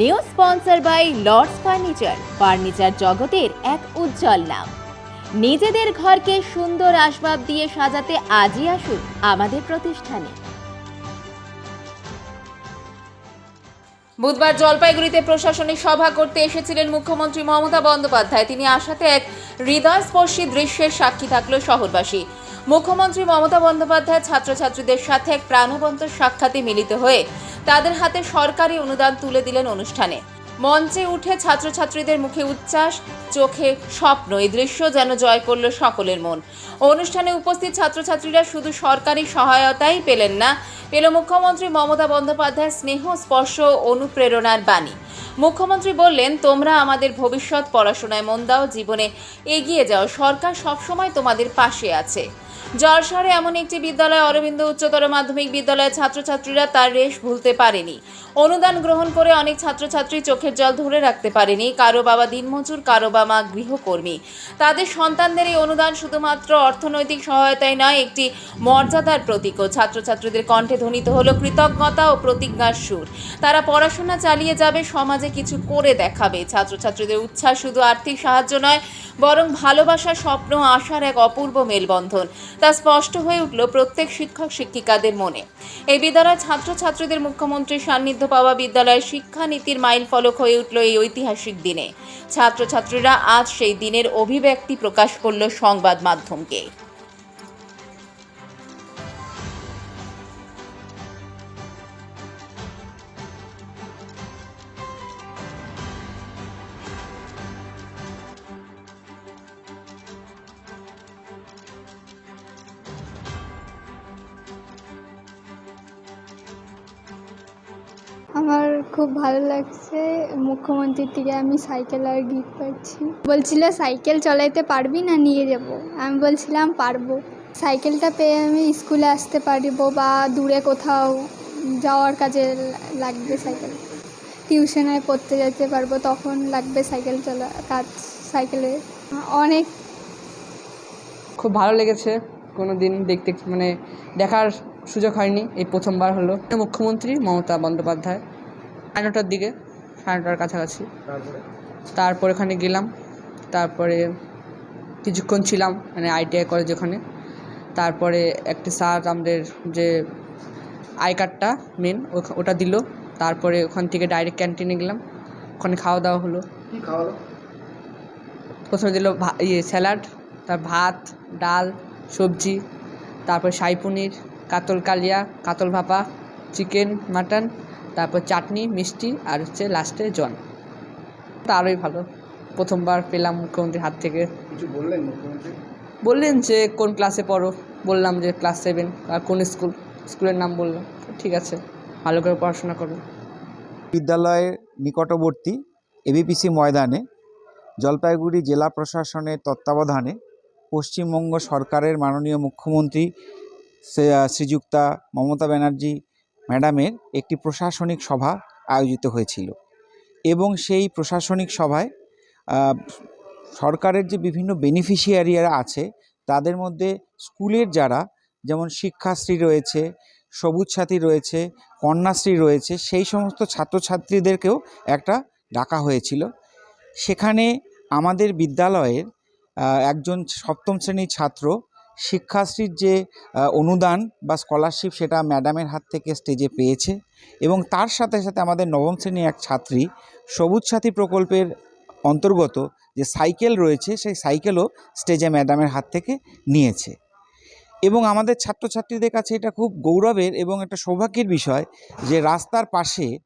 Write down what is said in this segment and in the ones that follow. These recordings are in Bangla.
New sponsor by Lords furniture. Furniture জগতের এক উজ্জ্বল নাম। নিজেদের ঘরকে সুন্দর আসবাব দিয়ে সাজাতে আজই আসুন আমাদের প্রতিষ্ঠানে। বুধবার জলপাইগুড়িতে প্রশাসনিক সভা করতে এসেছিলেন মুখ্যমন্ত্রী মমতা বন্দ্যোপাধ্যায়। তিনি আসাতে এক হৃদয়স্পর্শী দৃশ্যের সাক্ষী থাকল শহরবাসী। মুখ্যমন্ত্রী মমতা বন্দ্যোপাধ্যায় ছাত্রছাত্রীদের সাথে এক প্রাণবন্ত সাক্ষাতে মিলিত হয়ে তাদের হাতে সরকারি অনুদান তুলে দিলেন অনুষ্ঠানে। মঞ্চে উঠে ছাত্রছাত্রীদের মুখে উচ্ছ্বাস, চোখে স্বপ্ন, এই দৃশ্য যেন জয় করল সকলের মন। অনুষ্ঠানে উপস্থিত ছাত্রছাত্রীরা শুধু সরকারি সহায়তাই পেলেন না, পেল মুখ্যমন্ত্রী মমতা বন্দ্যোপাধ্যায়ের স্নেহ, স্পর্শ অনুপ্রেরণার বাণী। মুখ্যমন্ত্রী বললেন, তোমরা আমাদের ভবিষ্যৎ পড়াশোনায় মন দাও, জীবনে এগিয়ে যাও। সরকার সবসময় তোমাদের পাশে আছে। জলশহরে এমন একটি বিদ্যালয় অরবিন্দ উচ্চতর মাধ্যমিক বিদ্যালয়ের ছাত্রছাত্রীরা তার রেশ ভুলতে পারেনি। অনুদান গ্রহণ করে অনেক ছাত্রছাত্রী চোখের জল ধরে রাখতে পারেনি। কারও বাবা দিনমজুর, কারও বা মা গৃহকর্মী। তাদের সন্তানদের এই অনুদান শুধুমাত্র অর্থনৈতিক সহায়তাই নয়, একটি মর্যাদার প্রতীকও। ছাত্রছাত্রীদের কণ্ঠে ধ্বনিত হলো কৃতজ্ঞতা ও প্রতিজ্ঞার সুর। তারা পড়াশোনা চালিয়ে যাবে, সমাজে কিছু করে দেখাবে। ছাত্রছাত্রীদের উচ্ছ্বাস শুধু আর্থিক সাহায্য নয়, বরং ভালোবাসা, স্বপ্ন, আশার এক অপূর্ব মেলবন্ধন। তা স্পষ্ট হয়ে উঠল প্রত্যেক শিক্ষক শিক্ষিকাদের মনে। এই বিদ্যালয় ছাত্রছাত্রীদের মুখ্যমন্ত্রীর সান্নিধ্য পাওয়া বিদ্যালয়ের শিক্ষানীতির মাইল ফলক হয়ে উঠল এই ঐতিহাসিক দিনে। ছাত্রছাত্রীরা আজ সেই দিনের অভিব্যক্তি প্রকাশ করল সংবাদ মাধ্যমকে। আমার খুব ভালো লাগছে। মুখ্যমন্ত্রীর থেকে আমি সাইকেল আর গিফট পাচ্ছি। বলছিল, সাইকেল চালাইতে পারবি না, নিয়ে যাব। আমি বলছিলাম, পারব। সাইকেলটা পেয়ে আমি স্কুলে আসতে পারব বা দূরে কোথাও যাওয়ার কাজে লাগবে সাইকেল। টিউশনে পড়তে যেতে পারব, তখন লাগবে সাইকেল চলা কাজ সাইকেলে। অনেক খুব ভালো লেগেছে। কোনো দিন দেখতে মানে দেখার সুযোগ হয়নি। এই প্রথমবার হলো। মুখ্যমন্ত্রী মমতা বন্দ্যোপাধ্যায়। সাড়ে নটার দিকে সাড়ে নটার কাছাকাছি। তারপর? ওখানে গেলাম তারপরে কিছুক্ষণ ছিলাম মানে আইটিআই কলেজ ওখানে। তারপরে একটি স্যার আমাদের যে আই কার্ডটা মেন ওটা দিল। তারপরে ওখান থেকে ডাইরেক্ট ক্যান্টিনে গেলাম ওখানে খাওয়া দাওয়া হলো। প্রথমে দিল ইয়ে স্যালাড তার ভাত ডাল সবজি তারপর শাহি পনির কাতল কালিয়া কাতল ভাপা চিকেন মাটন তারপর চাটনি মিষ্টি আর হচ্ছে লাস্টে জল। তা আরোই ভালো। প্রথমবার পেলাম মুখ্যমন্ত্রীর হাত থেকে। কিছু বললেন মুখ্যমন্ত্রী? বললেন যে কোন ক্লাসে পড়ো? বললাম যে ক্লাস সেভেন আর কোন স্কুল স্কুলের নাম বললাম। ঠিক আছে ভালো করে পড়াশোনা করো। বিদ্যালয়ের নিকটবর্তী এবিপিসি ময়দানে জলপাইগুড়ি জেলা প্রশাসনের তত্ত্বাবধানে পশ্চিমবঙ্গ সরকারের মাননীয় মুখ্যমন্ত্রী শ্রীযুক্তা মমতা ব্যানার্জি ম্যাডামের একটি প্রশাসনিক সভা আয়োজিত হয়েছিল এবং সেই প্রশাসনিক সভায় সরকারের যে বিভিন্ন বেনিফিশিয়ারিরা আছে, তাদের মধ্যে স্কুলের যারা, যেমন শিক্ষাশ্রী রয়েছে, সবুজ সাথী রয়েছে, কন্যাশ্রী রয়েছে, সেই সমস্ত ছাত্রছাত্রীদেরকেও একটা ডাকা হয়েছিল। সেখানে আমাদের বিদ্যালয়ের একজন সপ্তম শ্রেণির ছাত্র শিক্ষাশ্রীর যে অনুদান বা স্কলারশিপ সেটা ম্যাডামের হাত থেকে স্টেজে পেয়েছে এবং তার সাথে সাথে আমাদের নবম শ্রেণির এক ছাত্রী সবুজ সাথী প্রকল্পের অন্তর্গত যে সাইকেল রয়েছে সেই সাইকেলও স্টেজে ম্যাডামের হাত থেকে নিয়েছে। এবং আমাদের ছাত্রছাত্রীদের কাছে এটা খুব গৌরবের এবং একটা সৌভাগ্যের বিষয় যে রাস্তার পাশে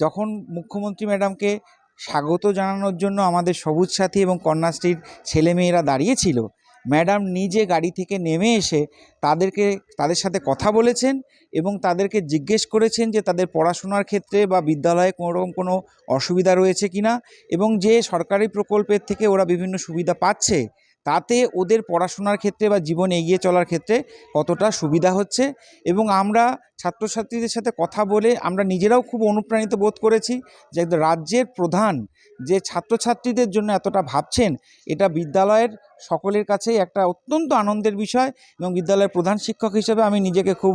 যখন মুখ্যমন্ত্রী ম্যাডামকে স্বাগত জানানোর জন্য আমাদের সবুজ সাথী এবং কন্যাশ্রীর ছেলেমেয়েরা দাঁড়িয়েছিল ম্যাডাম নিজে গাড়ি থেকে নেমে এসে তাদেরকে, তাদের সাথে কথা বলেছেন এবং তাদেরকে জিজ্ঞেস করেছেন যে তাদের পড়াশোনার ক্ষেত্রে বা বিদ্যালয়ে কোনোরকম কোনো অসুবিধা রয়েছে কি না এবং যে সরকারি প্রকল্পের থেকে ওরা বিভিন্ন সুবিধা পাচ্ছে তাতে ওদের পড়াশোনার ক্ষেত্রে বা জীবন এগিয়ে চলার ক্ষেত্রে কতটা সুবিধা হচ্ছে এবং আমরা ছাত্রছাত্রীদের সাথে কথা বলে আমরা নিজেরাও খুব অনুপ্রাণিত বোধ করেছি যে রাজ্যের প্রধান যে ছাত্রছাত্রীদের জন্য এতটা ভাবছেন, এটা বিদ্যালয়ের সকলের কাছেই একটা অত্যন্ত আনন্দের বিষয় এবং বিদ্যালয়ের প্রধান শিক্ষক হিসেবে আমি নিজেকে খুব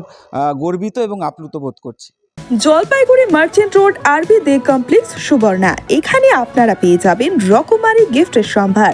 গর্বিত এবং আপ্লুত বোধ করছি। জলপাইগুড়ি মার্চেন্ট রোড আরবি দে কমপ্লেক্স সুবর্ণা। এখানে আপনারা পেয়ে যাবেন রকমারি গিফটের সম্ভার।